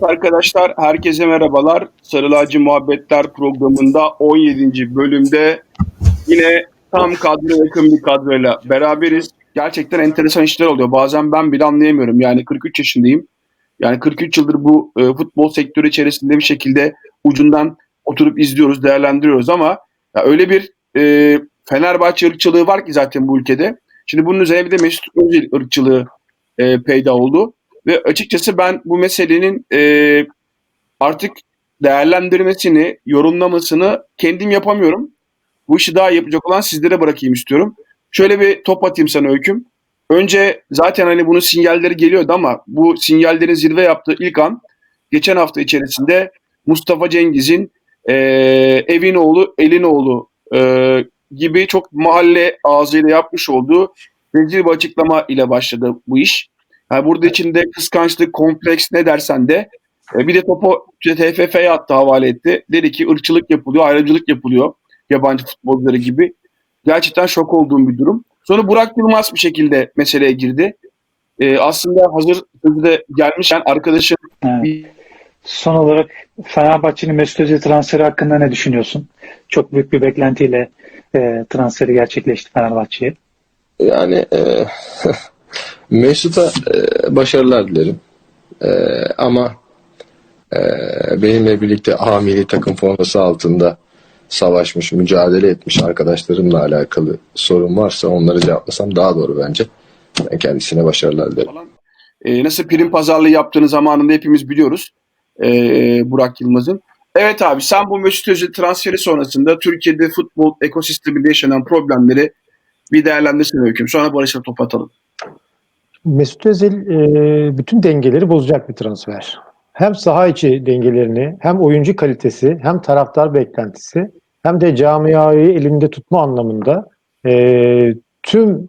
Evet arkadaşlar, herkese merhabalar. Sarılacı Muhabbetler programında 17. bölümde yine tam kadro yakın bir kadroyla beraberiz. Gerçekten enteresan işler oluyor. Bazen ben bile anlayamıyorum. Yani 43 yaşındayım. Yani 43 yıldır bu e, futbol sektörü içerisinde bir şekilde ucundan oturup izliyoruz, değerlendiriyoruz ama ya öyle bir e, Fenerbahçe ırkçılığı var ki zaten bu ülkede. Şimdi bunun üzerine bir de Mesut Özil ırkçılığı e, peyda oldu. Ve açıkçası ben bu meselenin e, artık değerlendirmesini, yorumlamasını kendim yapamıyorum. Bu işi daha yapacak olan sizlere bırakayım istiyorum. Şöyle bir top atayım sana Öyküm. Önce zaten hani bunun sinyalleri geliyordu ama bu sinyallerin zirve yaptığı ilk an geçen hafta içerisinde Mustafa Cengiz'in e, evin oğlu, elin oğlu e, gibi çok mahalle ağzıyla yapmış olduğu rezil bir açıklama ile başladı bu iş. Yani burada içinde kıskançlık, kompleks ne dersen de e, bir de topu TFF'ye hatta havale etti. Dedi ki ırkçılık yapılıyor, ayrımcılık yapılıyor yabancı futbolcuları gibi. Gerçekten şok olduğum bir durum. Sonra Burak Yılmaz bir şekilde meseleye girdi. E, aslında hazır de gelmişken arkadaşım Evet. bir Son olarak Fenerbahçe'nin Mesut Özil transferi hakkında ne düşünüyorsun? Çok büyük bir beklentiyle e, transferi gerçekleşti Fenerbahçe'ye. Yani e, Mesut'a e, başarılar dilerim. E, ama e, benimle birlikte A milli takım forması altında savaşmış, mücadele etmiş arkadaşlarımla alakalı sorun varsa onları cevaplasam daha doğru bence. Ben kendisine başarılar dilerim. E, nasıl prim pazarlığı yaptığını zamanında hepimiz biliyoruz. E, Burak Yılmaz'ın. Evet abi sen bu Mesut Özil transferi sonrasında Türkiye'de futbol ekosisteminde yaşanan problemleri bir değerlendirsin Öyküm. Sonra Barış'a top atalım. Mesut Özil e, bütün dengeleri bozacak bir transfer. Hem saha içi dengelerini, hem oyuncu kalitesi, hem taraftar beklentisi, hem de camiayı elinde tutma anlamında e, tüm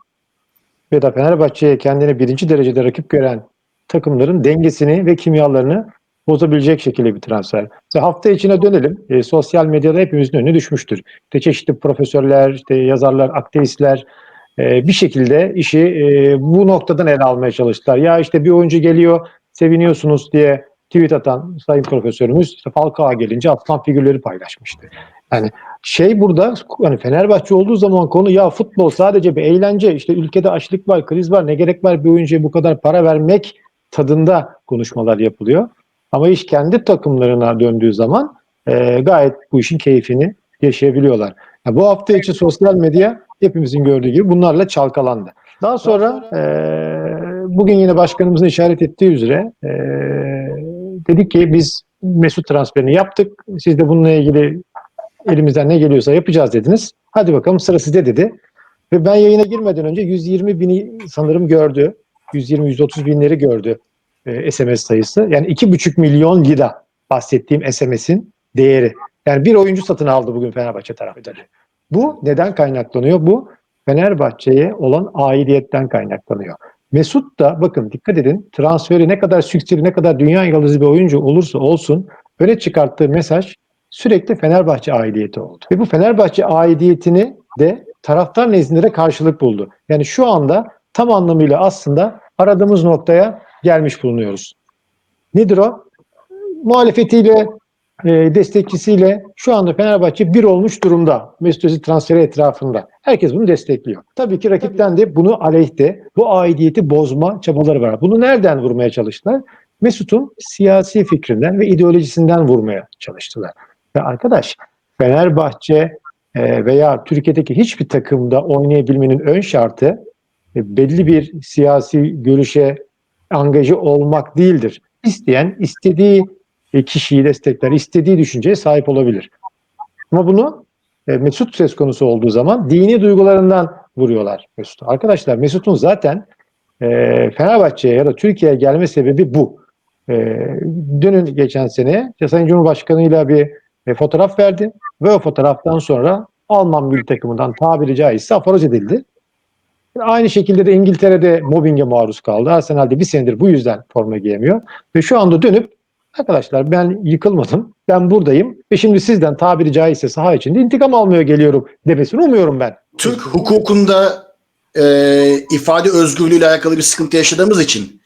ya da Fenerbahçe'ye kendini birinci derecede rakip gören takımların dengesini ve kimyalarını bozabilecek şekilde bir transfer. Mesela hafta içine dönelim. E, sosyal medyada hepimizin önüne düşmüştür. İşte çeşitli profesörler, işte yazarlar, aktivistler e, bir şekilde işi e, bu noktadan ele almaya çalıştılar. Ya işte bir oyuncu geliyor, seviniyorsunuz diye tweet atan sayın profesörümüz Falcao gelince aslan figürleri paylaşmıştı. Yani şey burada hani Fenerbahçe olduğu zaman konu ya futbol sadece bir eğlence işte ülkede açlık var, kriz var ne gerek var bir oyuncuya bu kadar para vermek tadında konuşmalar yapılıyor. Ama iş kendi takımlarına döndüğü zaman e, gayet bu işin keyfini yaşayabiliyorlar. Ya bu hafta içi sosyal medya hepimizin gördüğü gibi bunlarla çalkalandı. Daha sonra e, bugün yine başkanımızın işaret ettiği üzere e, dedik ki biz Mesut transferini yaptık. Siz de bununla ilgili elimizden ne geliyorsa yapacağız dediniz. Hadi bakalım sıra sizde dedi. Ve ben yayına girmeden önce 120 bini sanırım gördü. 120-130 binleri gördü e, SMS sayısı. Yani 2,5 milyon lira bahsettiğim SMS'in değeri. Yani bir oyuncu satın aldı bugün Fenerbahçe taraftarı. Bu neden kaynaklanıyor? Bu Fenerbahçe'ye olan aidiyetten kaynaklanıyor. Mesut da bakın dikkat edin transferi ne kadar sükseli ne kadar dünya yıldızı bir oyuncu olursa olsun öne çıkarttığı mesaj sürekli Fenerbahçe aidiyeti oldu. Ve bu Fenerbahçe aidiyetini de taraftar nezdinde de karşılık buldu. Yani şu anda tam anlamıyla aslında aradığımız noktaya gelmiş bulunuyoruz. Nedir o? Muhalefetiyle, e, destekçisiyle şu anda Fenerbahçe bir olmuş durumda Mesut Özil transferi etrafında. Herkes bunu destekliyor. Tabii ki rakipten de bunu aleyhte, bu aidiyeti bozma çabaları var. Bunu nereden vurmaya çalıştılar? Mesut'un siyasi fikrinden ve ideolojisinden vurmaya çalıştılar. Ve arkadaş Fenerbahçe e, veya Türkiye'deki hiçbir takımda oynayabilmenin ön şartı e, belli bir siyasi görüşe angaja olmak değildir. İsteyen istediği kişiyi destekler, istediği düşünceye sahip olabilir. Ama bunu e, Mesut söz konusu olduğu zaman dini duygularından vuruyorlar Mesut'u. Arkadaşlar Mesut'un zaten e, Fenerbahçe'ye ya da Türkiye'ye gelme sebebi bu. E, dönün geçen sene Sayın Cumhurbaşkanı'yla bir e, fotoğraf verdi ve o fotoğraftan sonra Alman milli takımından tabiri caizse aforoz edildi. Aynı şekilde de İngiltere'de mobbinge maruz kaldı. Arsenal'de bir senedir bu yüzden forma giyemiyor. Ve şu anda dönüp arkadaşlar ben yıkılmadım, ben buradayım ve şimdi sizden tabiri caizse saha içinde intikam almaya geliyorum demesini umuyorum ben. Türk hukukunda e, ifade özgürlüğüyle alakalı bir sıkıntı yaşadığımız için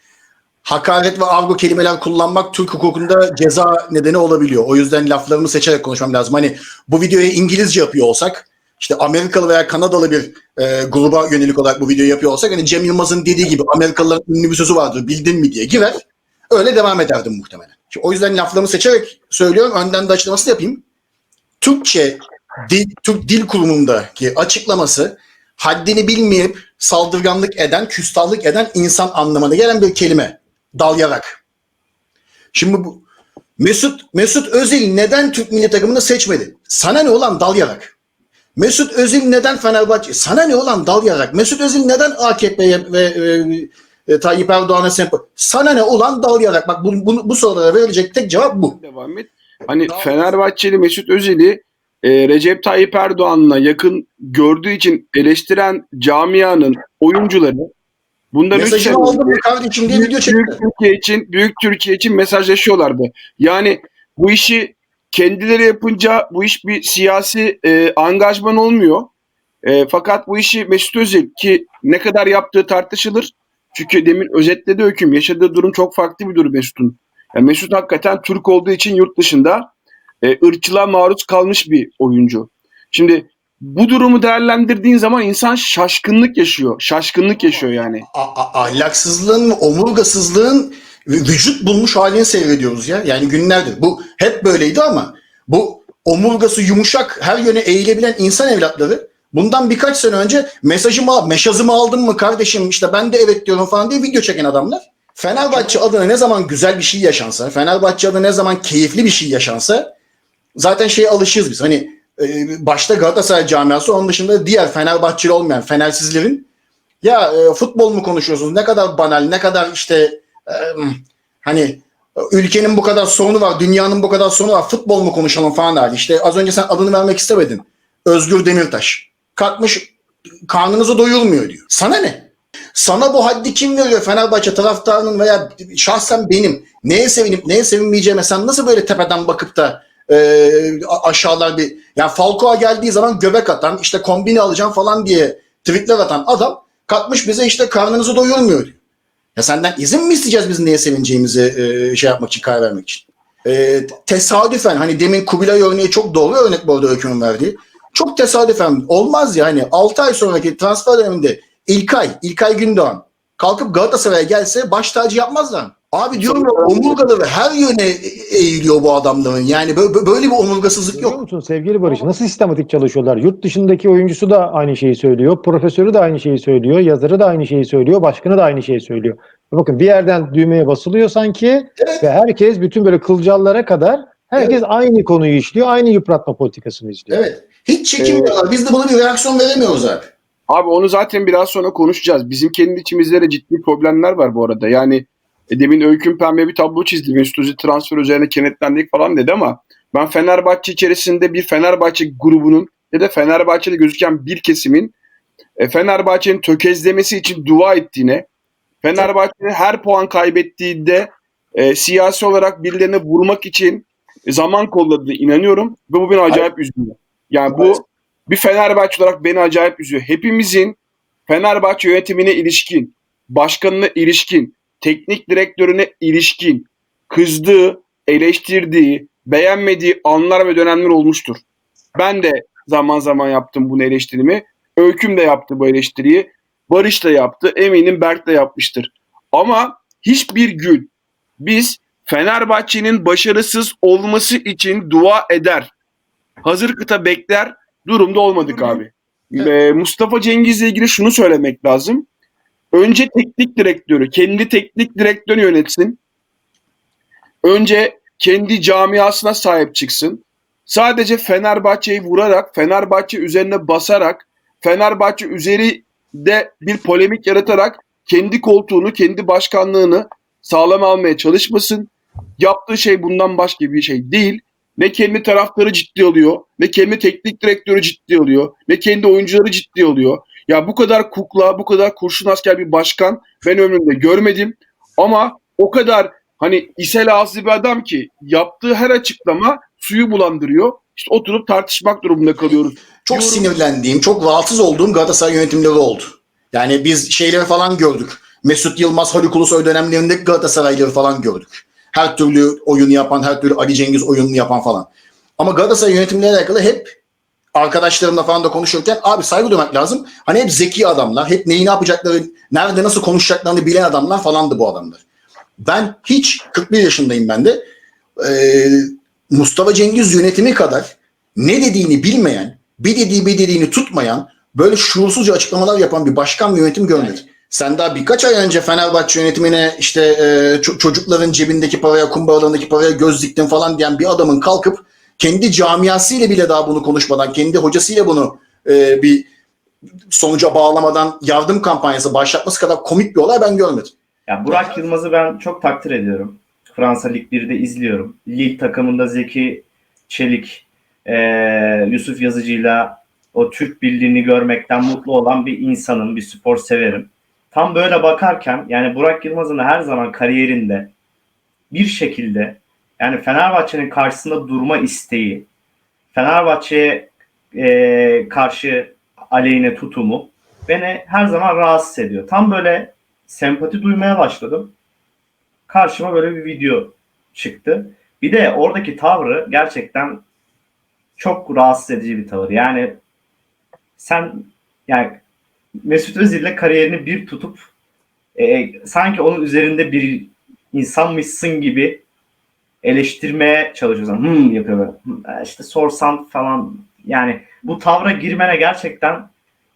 hakaret ve argo kelimeler kullanmak Türk hukukunda ceza nedeni olabiliyor. O yüzden laflarımı seçerek konuşmam lazım. Hani bu videoyu İngilizce yapıyor olsak, işte Amerikalı veya Kanadalı bir e, gruba yönelik olarak bu videoyu yapıyor olsak hani Cem Yılmaz'ın dediği gibi Amerikalıların ünlü bir sözü vardır bildin mi diye girer. Öyle devam ederdim muhtemelen. O yüzden laflarımı seçerek söylüyorum. Önden de açıklaması yapayım. Türkçe dil, Türk Dil Kurumu'ndaki açıklaması haddini bilmeyip saldırganlık eden, küstahlık eden insan anlamına gelen bir kelime. Dalyarak. Şimdi bu Mesut Mesut Özil neden Türk milli takımını seçmedi? Sana ne olan dalyarak? Mesut Özil neden Fenerbahçe? Sana ne olan dalyarak? Mesut Özil neden AKP'ye ve e, e, Tayyip Erdoğan'a sempati? Sana ne olan dalyarak? Bak bu, bu, bu sorulara verilecek tek cevap bu. devam et. Hani Fenerbahçeli Mesut Özil'i e, Recep Tayyip Erdoğan'la yakın gördüğü için eleştiren camianın oyuncuları bundan 3 sene Mesajını aldım mı kardeşim diye video büyük, çekti. büyük Türkiye için büyük Türkiye için mesajlaşıyorlardı. Yani bu işi kendileri yapınca bu iş bir siyasi e, angajman olmuyor. E, fakat bu işi Mesut Özil ki ne kadar yaptığı tartışılır. Çünkü demin özetledi hüküm. Yaşadığı durum çok farklı bir durum Mesut'un. Yani Mesut hakikaten Türk olduğu için yurt dışında e, ırkçılığa maruz kalmış bir oyuncu. Şimdi bu durumu değerlendirdiğin zaman insan şaşkınlık yaşıyor. Şaşkınlık yaşıyor yani. a- a- ahlaksızlığın omurgasızlığın vü- vücut bulmuş halini seyrediyoruz ya. Yani günlerdir. Bu hep böyleydi ama bu omurgası yumuşak, her yöne eğilebilen insan evlatları bundan birkaç sene önce mesajımı meşazımı aldın mı kardeşim işte ben de evet diyorum falan diye video çeken adamlar. Fenerbahçe adına ne zaman güzel bir şey yaşansa, Fenerbahçe adına ne zaman keyifli bir şey yaşansa zaten şeye alışığız biz. Hani e, başta Galatasaray camiası onun dışında diğer Fenerbahçeli olmayan Fenersizlerin ya e, futbol mu konuşuyorsunuz? Ne kadar banal, ne kadar işte e, hani ülkenin bu kadar sorunu var, dünyanın bu kadar sorunu var. Futbol mu konuşalım falan derdi. İşte az önce sen adını vermek istemedin. Özgür Demirtaş. Kalkmış karnınızı doyurmuyor diyor. Sana ne? Sana bu haddi kim veriyor Fenerbahçe taraftarının veya şahsen benim neye sevinip neye sevinmeyeceğime sen nasıl böyle tepeden bakıp da e, aşağılar bir yani Falcao geldiği zaman göbek atan işte kombini alacağım falan diye tweetler atan adam kalkmış bize işte karnınızı doyurmuyor diyor. Ya senden izin mi isteyeceğiz biz neye sevineceğimizi e, şey yapmak için karar vermek için? E, tesadüfen hani demin Kubilay örneği çok doğru örnek bu arada Öykü'nün verdiği. Çok tesadüfen olmaz ya hani 6 ay sonraki transfer döneminde İlkay, İlkay Gündoğan kalkıp Galatasaray'a gelse baş tacı yapmazlar. Abi diyorum ya omurgaları her yöne e- eğiliyor bu adamların. Yani bö- böyle bir omurgasızlık yok. musun sevgili Barış? Nasıl sistematik çalışıyorlar? Yurt dışındaki oyuncusu da aynı şeyi söylüyor. Profesörü de aynı şeyi söylüyor. Yazarı da aynı şeyi söylüyor. Başkanı da aynı şeyi söylüyor. Bakın bir yerden düğmeye basılıyor sanki Evet. ve herkes bütün böyle kılcallara kadar herkes aynı konuyu işliyor. Aynı yıpratma politikasını izliyor. Evet. Hiç çekinmiyorlar. Biz de buna bir reaksiyon veremiyoruz abi. Abi onu zaten biraz sonra konuşacağız. Bizim kendi içimizde de ciddi problemler var bu arada. Yani e, demin Öyküm Pembe bir tablo çizdi. Mesut Özil transfer üzerine kenetlendik falan dedi ama ben Fenerbahçe içerisinde bir Fenerbahçe grubunun ya da Fenerbahçe'de gözüken bir kesimin e, Fenerbahçe'nin tökezlemesi için dua ettiğine, Fenerbahçe'nin her puan kaybettiğinde e, siyasi olarak birilerine vurmak için zaman kolladığına inanıyorum ve bu beni acayip üzüyor. Yani bu bir Fenerbahçe olarak beni acayip üzüyor. Hepimizin Fenerbahçe yönetimine ilişkin, başkanına ilişkin, teknik direktörüne ilişkin kızdığı, eleştirdiği, beğenmediği anlar ve dönemler olmuştur. Ben de zaman zaman yaptım bunu eleştirimi. Öyküm de yaptı bu eleştiriyi. Barış da yaptı. Eminim Berk de yapmıştır. Ama hiçbir gün biz Fenerbahçe'nin başarısız olması için dua eder. Hazır kıta bekler durumda olmadık abi. Ee, Mustafa Cengiz'le ilgili şunu söylemek lazım. Önce teknik direktörü, kendi teknik direktörü yönetsin. Önce kendi camiasına sahip çıksın. Sadece Fenerbahçe'yi vurarak, Fenerbahçe üzerine basarak, Fenerbahçe üzerinde bir polemik yaratarak kendi koltuğunu, kendi başkanlığını sağlam almaya çalışmasın. Yaptığı şey bundan başka bir şey değil. Ne kendi taraftarı ciddi alıyor, ne kendi teknik direktörü ciddi alıyor, ne kendi oyuncuları ciddi alıyor. Ya bu kadar kukla, bu kadar kurşun asker bir başkan ben ömrümde görmedim. Ama o kadar hani isel ağızlı bir adam ki yaptığı her açıklama suyu bulandırıyor. İşte oturup tartışmak durumunda kalıyoruz. Çok Diyorum- sinirlendiğim, çok rahatsız olduğum Galatasaray yönetimleri oldu. Yani biz şeyleri falan gördük. Mesut Yılmaz, Haluk Ulusoy dönemlerinde Galatasarayları falan gördük. Her türlü oyunu yapan, her türlü Ali Cengiz oyununu yapan falan. Ama Galatasaray yönetimiyle alakalı hep arkadaşlarımla falan da konuşurken abi saygı duymak lazım. Hani hep zeki adamlar, hep neyi ne yapacakları, nerede nasıl konuşacaklarını bilen adamlar falandı bu adamlar. Ben hiç 41 yaşındayım ben de. Ee, Mustafa Cengiz yönetimi kadar ne dediğini bilmeyen, bir dediği bir dediğini tutmayan, böyle şuursuzca açıklamalar yapan bir başkan ve yönetim görmedim. Sen daha birkaç ay önce Fenerbahçe yönetimine işte e, ço- çocukların cebindeki paraya, kumbaralarındaki paraya göz diktin falan diyen bir adamın kalkıp kendi camiasıyla bile daha bunu konuşmadan, kendi hocasıyla bunu e, bir sonuca bağlamadan yardım kampanyası başlatması kadar komik bir olay ben görmedim. Ya Burak Yılmaz'ı ben çok takdir ediyorum. Fransa Lig 1'de izliyorum. Lille takımında Zeki Çelik, eee, Yusuf Yazıcı'yla o Türk birliğini görmekten mutlu olan bir insanım, bir spor severim. Tam böyle bakarken yani Burak Yılmaz'ın her zaman kariyerinde bir şekilde yani Fenerbahçe'nin karşısında durma isteği, Fenerbahçe'ye eee, karşı aleyhine tutumu beni her zaman rahatsız ediyor. Tam böyle sempati duymaya başladım. Karşıma böyle bir video çıktı. Bir de oradaki tavrı gerçekten çok rahatsız edici bir tavır. Yani sen yani Mesut Özil'le kariyerini bir tutup e, sanki onun üzerinde bir insanmışsın gibi eleştirmeye çalışıyorsun. Hmm yapıyor böyle. Hmm, işte sorsan falan yani bu tavra girmene gerçekten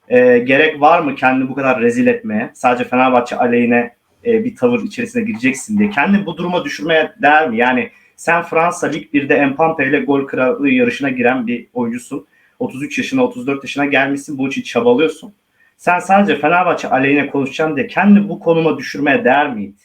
e, gerek var mı kendini bu kadar rezil etmeye? Sadece Fenerbahçe aleyhine e, bir tavır içerisine gireceksin diye. Kendini bu duruma düşürmeye değer mi? Yani sen Fransa Lig 1'de Empampe ile gol kralı yarışına giren bir oyuncusun. 33 yaşına 34 yaşına gelmişsin. Bu için çabalıyorsun. Sen sadece Fenerbahçe aleyhine konuşacaksın diye kendini bu konuma düşürmeye değer miydi?